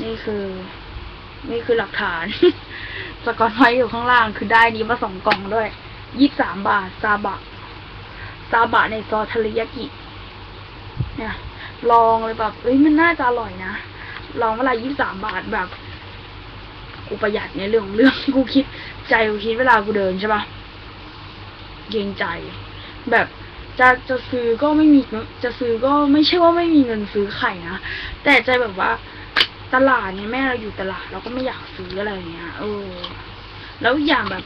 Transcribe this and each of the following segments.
นี่คือ นี่คือหลักฐาน สกอตไว้อยู่ข้างล่าง คือได้นี้มาสองกล่องด้วย ยี่สามบาท ซาบะ ซาบะในซอสเทริยากิ เนี่ย ลองเลยแบบเอ้ย มันน่าจะอร่อยนะ ลองเวลายี่สามบาทแบบ กูประหยัดในเรื่องเรื่อง กูคิด ใจกูคิดเวลากูเดินใช่ปะเกรงใจ แบบจะจะซื้อก็ไม่มีเงินจะซื้อก็ไม่ใช่ว่าไม่มีเงินซื้อไข่นะ แต่ใจแบบว่า ตลาดเนี่ยแม่เราอยู่ตลาดเราก็ไม่อยากซื้ออะไรอย่างเงี้ยเออ แล้วอย่างแบบ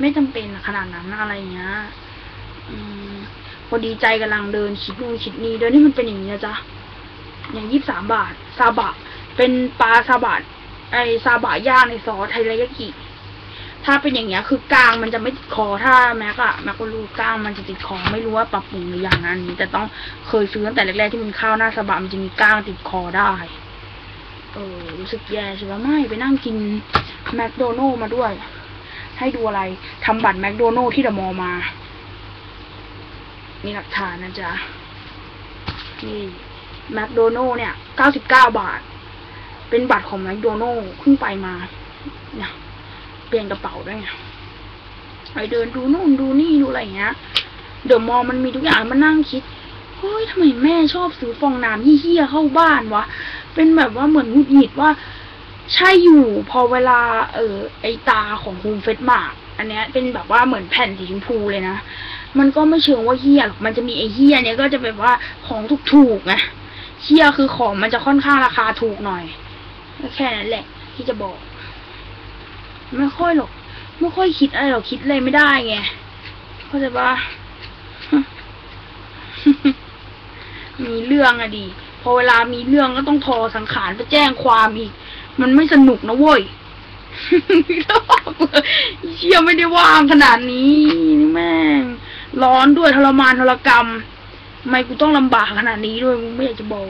ไม่จำเป็นขนาดนั้นอะไรเงี้ย อืมพอดีใจกำลังเดินคิดนู่นคิดนี่เดินนี่มันเป็นอย่างนี้นะจ๊ะอย่างยี่สามบาทซาบะ เป็นปลาซาบะไอซาบะย่างในซอสไทรายากิถ้าเป็นอย่างเงี้ย คือกลางมันจะไม่ติดคอถ้าแม็กอะแม็กก็รู้กลางมันจะติดคอไม่รู้ว่าปรับปรุงหรือยังนะอันนี้แต่ต้องเคยซื้อตั้งแต่แรกๆที่มันข้าวหน้าซาบะมันจะมีกลางติดคอได้ เออรู้สึกแย่ใช่ไหมไม่ไปนั่งกินแมคโดนัลล์มาด้วย ให้ดูอะไรทำบัตรแมคโดนัลล์ที่เดอะมอลมา มีหลักฐานนะจ๊ะ นี่แมคโดนัลล์เนี่ยเก้าสิบเก้าบาท เป็นบัตรของแมคโดนัลล์เพิ่งไปมาเนี่ยเปลี่ยนกระเป๋าด้วยไงไปเดินดูนู่นดูนี่ดูอะไรอย่างเงี้ยเดอะมอลมันมีทุกอย่างมานั่งคิดเฮ้ยทำไมแม่ชอบซื้อฟองน้ำเหี้ยๆเข้าบ้านวะ เป็นแบบว่าเหมือนหงุดหงิดว่า ใช่อยู่พอเวลา เออไอตาของฮูมเฟสมาร์กอันเนี้ยเป็นแบบว่าเหมือนแผ่นสีชมพูเลยนะ มันก็ไม่เชิงว่าเฮียหรอกมันจะมีไอเฮียเนี้ยก็จะแบบว่าของถูกๆไงเฮียคือของมันจะค่อนข้างราคาถูกหน่อยแค่นั้นแหละ ที่จะบอก ไม่ค่อยหรอกไม่ค่อยคิดอะไรหรอกคิดอะไรไม่ได้ไงเข้าใจปะมีเรื่องอะดี อเวลามีเรื่องก็ต้องทอสังขารไปแจ้งความอีก มันไม่สนุกนะเว้ยเชี่ยไม่ได้ว่างขนาดนี้นี่แม่ง ร้อนด้วยทรมานทรกรรมทำไมกูต้องลำบากขนาดนี้ด้วยมึงไม่อยากจะบอก